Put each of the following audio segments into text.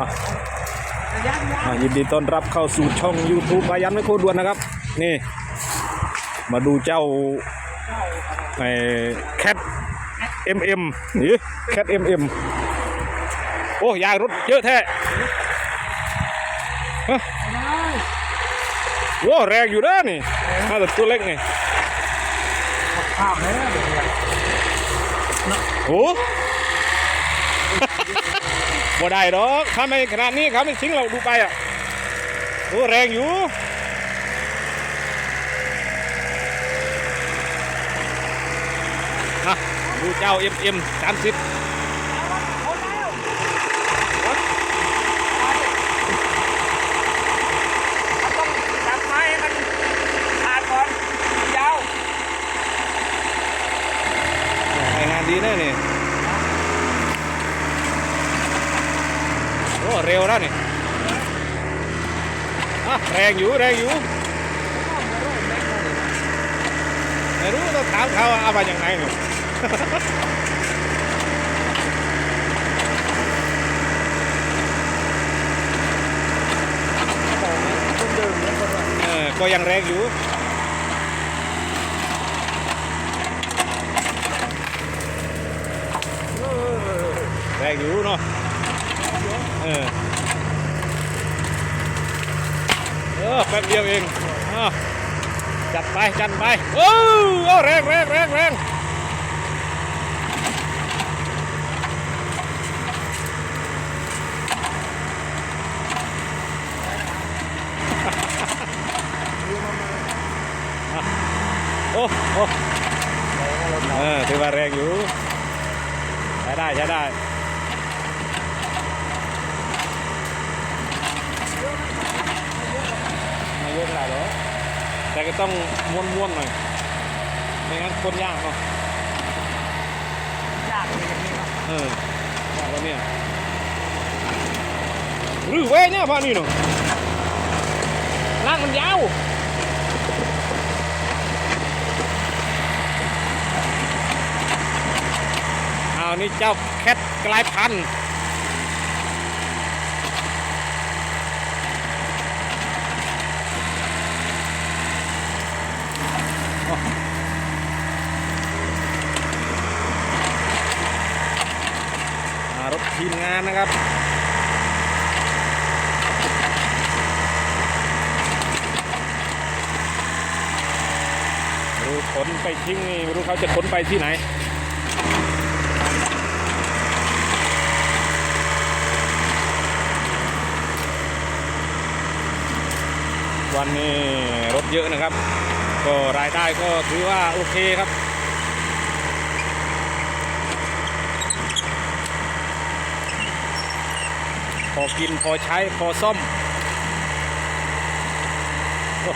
อะอะยินดีต้อนรับเข้าสู่ช่อง YouTube อายันไม่โคตรด่วนนะครับ นี่ มาดูเจ้าไอ้แคทเอ็มเอ็มนี่แคทเอ็มเอ็มโอ้ยางรถเยอะแท้ฮะโว้แรงอยู่นะนี่น่าจะตัวเล็กไงภาพเลยนะเดี๋ยวเนี่ยโอ้ บ่ได้ดอกถ้าไม่ขนาดนี้เขาไม่ทิ้งเราดูไปอะโอ้แรงอยู่อะดูเจ้าเอ็มเอ็มสามสิบต้องตัดไม้มันขาดก่อนยาว งานดีแน่นี่โอ้เร็วแล้วนี่อะแรงอยู่แรงอยู่ไม่รู้ต้องถามเขาว่าเอามาอย่างไรเนี่ยเดิมเนี่ยคนละเออก็ยังแรงอยู่แรงอยู่เนาะ เออเออแป๊บเดียวเองอจัดไปจัดไปโอ้โอ้แรงแรงแรงแรงโอ้โอ้เออถือว่าแรงอยู่ใช้ได้ใช้ได้ ไม่ เยอะเท่าไหร่หรอกแต่ก็ต้องม้วนๆหน่อย ไม่งั้นคนยากเนาะยากเลยอย่างนี้เนาะเออว่าแล้วเนี่ยหรือเว้ยเนี่ยพอนี่เนาะร่างมันยาวเอานี่เจ้าแคทกลายพันธุ์ ทีมงานนะครับรู้ขนไปทิ้งนี่ไม่รู้เขาจะขนไปที่ไหนวันนี้รถเยอะนะครับ ก็รายได้ก็ถือว่าโอเคครับ พอกินพอใช้พอซ่อมร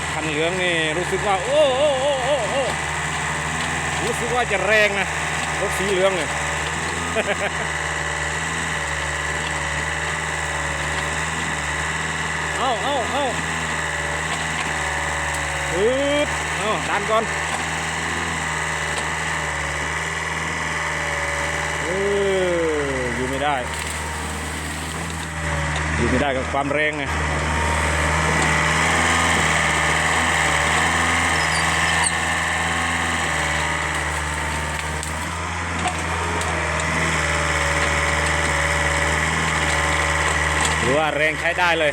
ถคันเหลืองนี่รู้สึกว่า โอ้โอ้โอ้โอ้โอ้รู้สึกว่าจะแรงนะรถสีเหลืองเนี่ย เอาเอาเอาฮึดเอาดันก่อนเอออยู่ไม่ได้ อยู่ไม่ได้กับความแรงไงหรือว่าแรงใช้ได้เลย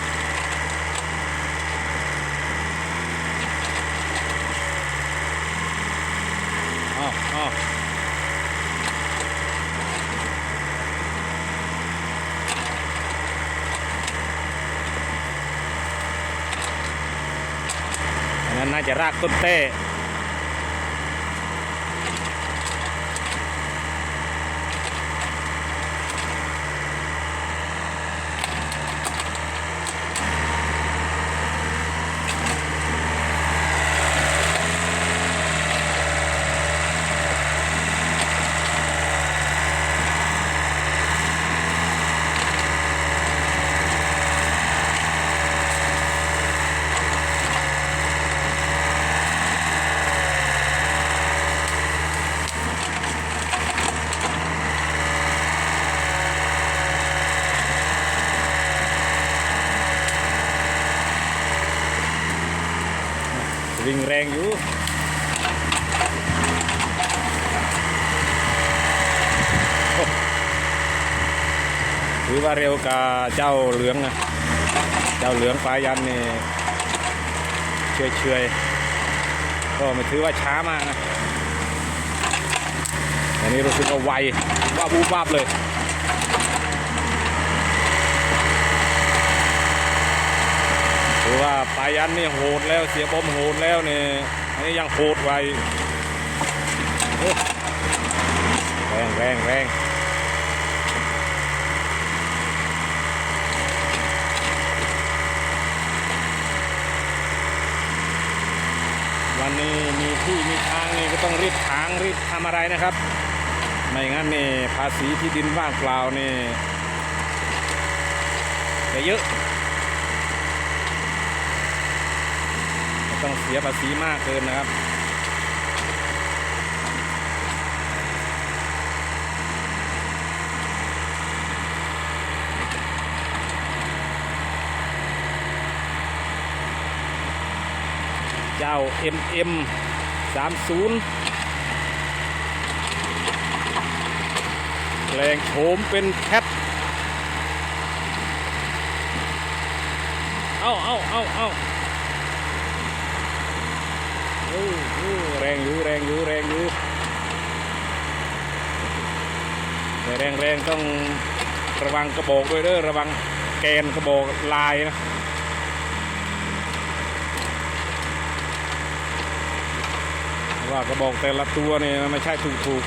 อ้าวอ้าวอั น่าจะรากต้นเต้ วิ่งแรงอยู่ถือว่าเร็วกับเจ้าเหลืองนะเจ้าเหลืองปลายันนี่เฉยเฉยก็ไม่ถือว่าช้ามากนะอันนี้รู้สึกว่าไวว่าบูบวาบเลย ถือว่าปลายันนี่โหดแล้วเสียบอมโหดแล้วเนี่ยอันนี้ยังโหดไวแรงแรงแรงวันนี้มีที่มีทางนี่ก็ต้องรีบทางรีบทำอะไรนะครับ ไม่งั้นนี่ภาษีที่ดินว่างเปล่านี่จะเยอะ ต้องเสียภาษีมากเกินนะครับ เจ้า MM 30แปลงโฉมเป็นแคทเอาเอาเอาเอาโอ้โห แรงอยู่แรงอยู่แรงอยู่แต่แรงแรงต้องระวังกระบอกด้วยเด้อระวังแกนกระบอกลายนะว่ากระบอกแต่ละตัวเนี่ยมันไม่ใช่ถูกถูก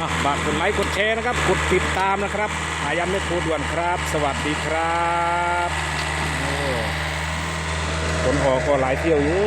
อะฝากกดไลค์กดแชร์นะครับ กดติดตามนะครับอายันไม่โคด่วนครับ สวัสดีครับ โอ้คนหอก็หลายเที่ยวอยู่